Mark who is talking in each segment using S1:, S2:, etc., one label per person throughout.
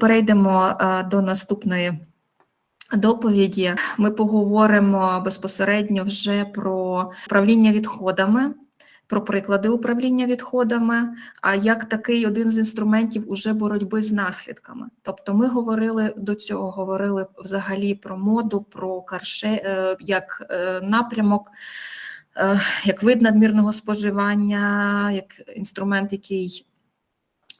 S1: Перейдемо е, до наступної доповіді. Ми поговоримо безпосередньо вже про управління відходами, про приклади управління відходами, а як такий один з інструментів уже боротьби з наслідками. Тобто, ми говорили до цього, говорили взагалі про моду, про карше е, як е, напрямок. Як вид надмірного споживання, як інструмент, який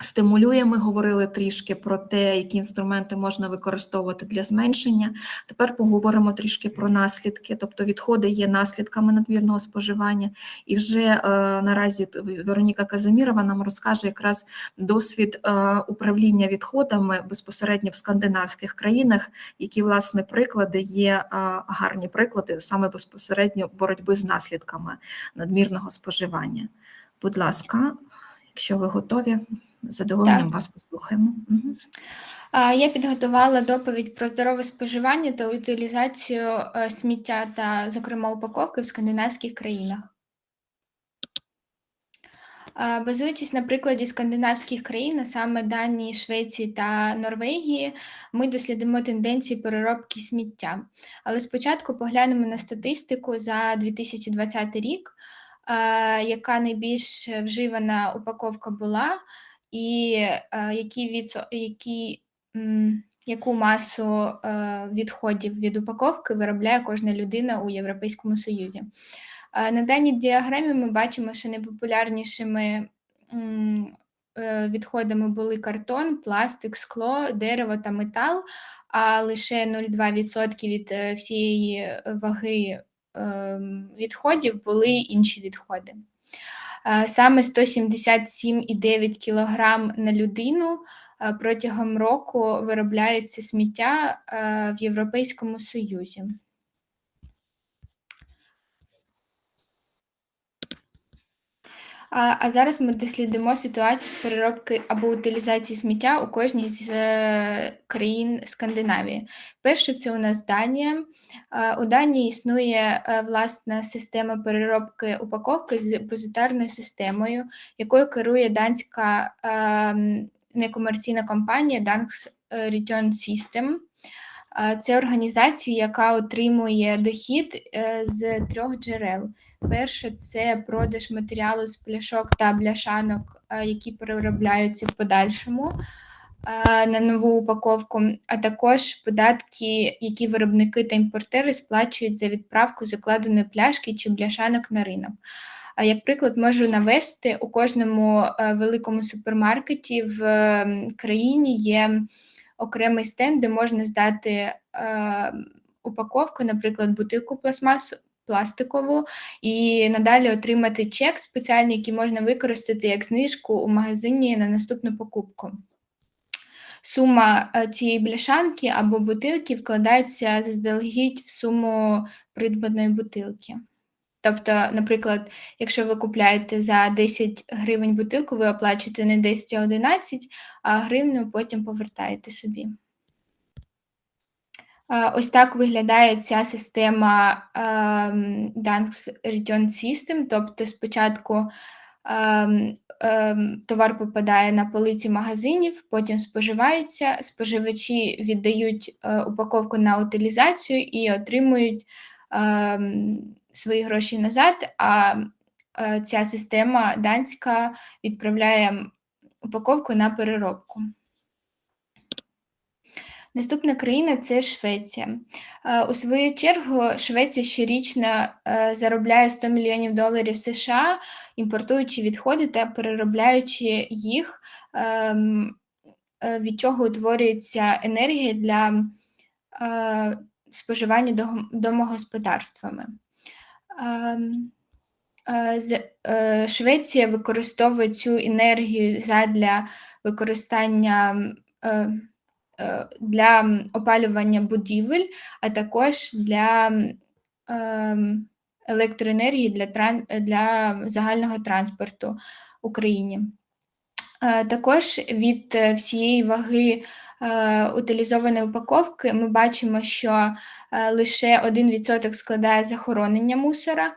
S1: стимулює. Ми говорили трішки про те, які інструменти можна використовувати для зменшення. Тепер поговоримо трішки про наслідки, тобто відходи є наслідками надмірного споживання. І вже е, наразі Вероніка Казимірова нам розкаже якраз досвід е, управління відходами безпосередньо в скандинавських країнах, які власне приклади є е, гарні приклади саме безпосередньо боротьби з наслідками надмірного споживання. Будь ласка, якщо ви готові, з задоволенням
S2: Так.
S1: вас послухаємо.
S2: Я підготувала доповідь про здорове споживання та утилізацію е, сміття та, зокрема, упаковки в скандинавських країнах. Базуючись на прикладі скандинавських країн, а саме Данії, Швеції та Норвегії, ми дослідимо тенденції переробки сміття. Але спочатку поглянемо на статистику за 2020 рік, яка найбільш вживана упаковка була, і е, які відсо- які, яку масу е, відходів від упаковки виробляє кожна людина у Європейському Союзі. Е, На даній діаграмі ми бачимо, що найпопулярнішими е, відходами були картон, пластик, скло, дерево та метал, а лише 0,2% від е, всієї ваги відходів були інші відходи. Е, Саме 177,9 кг на людину е, протягом року виробляється сміття е, в Європейському Союзі. А, а зараз ми дослідимо ситуацію з переробки або утилізації сміття у кожній з е, країн Скандинавії. Перше, це у нас Данія. У Данії існує е, власна система переробки упаковки з депозитарною системою, якою керує данська е, некомерційна компанія Dansk Return System. Це організація, яка отримує дохід е, з трьох джерел. Перше це продаж матеріалу з пляшок та бляшанок, е, які переробляються в подальшому е, на нову упаковку, а також податки, які виробники та імпортери сплачують за відправку закладеної пляшки чи бляшанок на ринок. А як приклад можу навести, у кожному великому супермаркеті в країні є окремий стенд, де можна здати е, упаковку, наприклад, бутилку пластмасу, пластикову, і надалі отримати чек спеціальний, який можна використати як знижку у магазині на наступну покупку. Сума е, цієї бляшанки або бутилки вкладається заздалегідь в суму придбаної бутилки. Тобто, наприклад, якщо ви купляєте за 10 гривень бутилку, ви оплачуєте не 10, а 11, а гривню потім повертаєте собі. Ось так виглядає ця система ем, Danks Return System. Тобто, спочатку ем, ем, товар попадає на полиці магазинів, потім споживається, споживачі віддають е, упаковку на утилізацію і отримують ем, свої гроші назад. А е, ця система данська відправляє упаковку на переробку. Наступна країна це Швеція. Е, У свою чергу, Швеція щорічно е, заробляє 100 мільйонів доларів США, імпортуючи відходи та переробляючи їх, ем, від чого утворюється енергія для споживання домогосподарствами. Ем, е, е, Швеція використовує цю енергію задля використання е, для опалювання будівель, а також для ем, електроенергії для, для загального транспорту в Україні. Е, Також від е, всієї ваги е, утилізованої упаковки ми бачимо, що лише 1% складає захоронення мусора,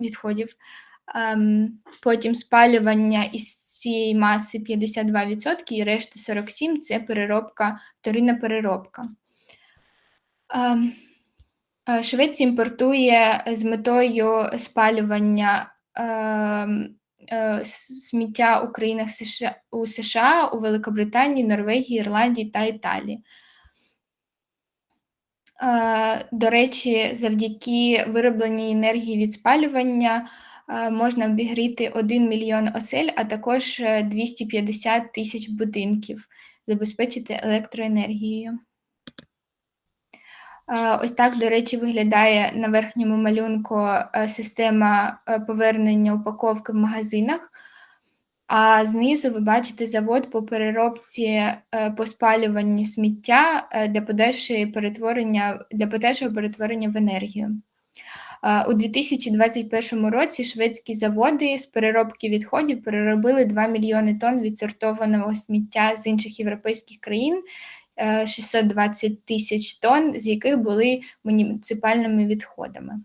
S2: відходів, ем, потім спалювання із цієї маси 52% і решта 47% це переробка, вторинна переробка. Ем, Швеція імпортує з метою спалювання ем, сміття у країнах США, у США, у Великобританії, Норвегії, Ірландії та Італії. Е, До речі, завдяки виробленій енергії від спалювання е, можна обігріти 1 мільйон осель, а також е, 250 тисяч будинків, забезпечити електроенергією. Ось так, до речі, виглядає на верхньому малюнку е, система е, повернення упаковки в магазинах. А знизу ви бачите завод по переробці, е, по спалюванні сміття для подальшої перетворення, для подальшого перетворення в енергію. У 2021 році шведські заводи з переробки відходів переробили 2 мільйони тонн відсортованого сміття з інших європейських країн, 620 тисяч тонн, з яких були муніципальними відходами.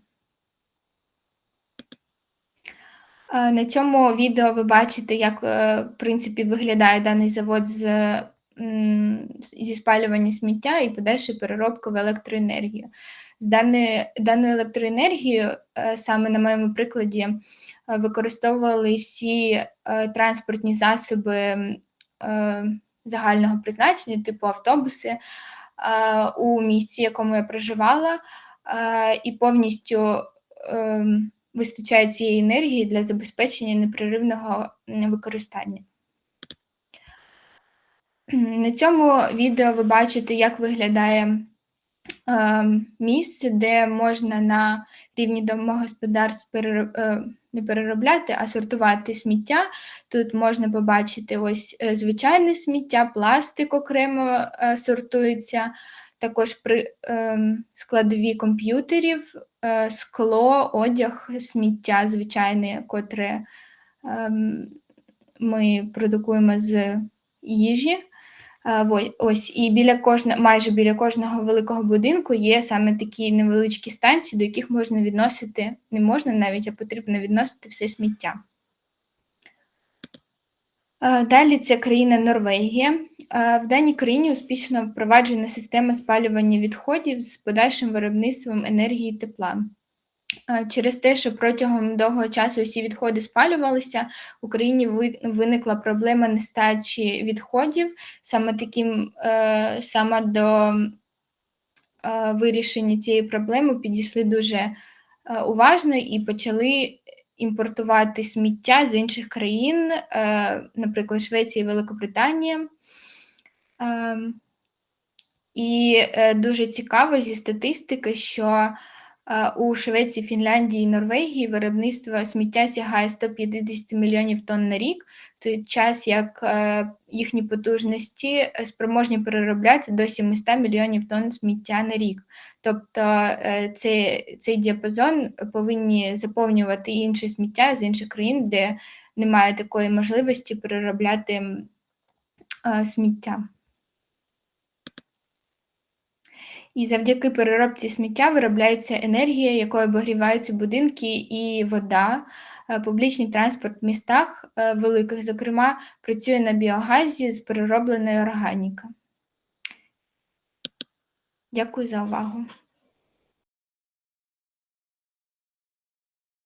S2: Е, На цьому відео ви бачите, як е, в принципі виглядає даний завод з, зі спалювання сміття і подальшої переробки в електроенергію. З даною, даною електроенергією, е, саме на моєму прикладі, е, використовували всі е, транспортні засоби е, загального призначення, типу автобуси, е, у місці, в якому я проживала, е, і повністю. ем, вистачає цієї енергії для забезпечення непреривного використання. На цьому відео ви бачите, як виглядає місце, де можна на рівні домогосподарств е, не переробляти, а сортувати сміття. Тут можна побачити ось е, звичайне сміття, пластик окремо е, сортується, також при ем, складові комп'ютерів, скло, одяг, сміття звичайне, котре ем, ми продукуємо з їжі. Е, Ось і біля кожного, майже біля кожного великого будинку є саме такі невеличкі станції, до яких можна відносити, не можна навіть, а потрібно відносити все сміття. Е, Далі це країна Норвегія. Е, В даній країні успішно впроваджена система спалювання відходів з подальшим виробництвом енергії тепла. Через те, що протягом довгого часу всі відходи спалювалися, в Україні виникла проблема нестачі відходів. Саме таким е, саме до е, вирішення цієї проблеми підійшли дуже е, уважно і почали імпортувати сміття з інших країн, наприклад, Швеція і Великобританія. Ем, І дуже цікаво зі статистики, що у Швеції, Фінляндії і Норвегії виробництво сміття сягає 150 мільйонів тонн на рік, в той час як е, їхні потужності е, спроможні переробляти до 700 мільйонів тонн сміття на рік. Тобто е, цей, цей діапазон повинні заповнювати інше сміття з інших країн, де немає такої можливості переробляти сміття. І завдяки переробці сміття виробляється енергія, якою обігріваються будинки і вода. Е, Публічний транспорт в містах е, великих, зокрема, працює на біогазі з переробленої органіки. Дякую за увагу.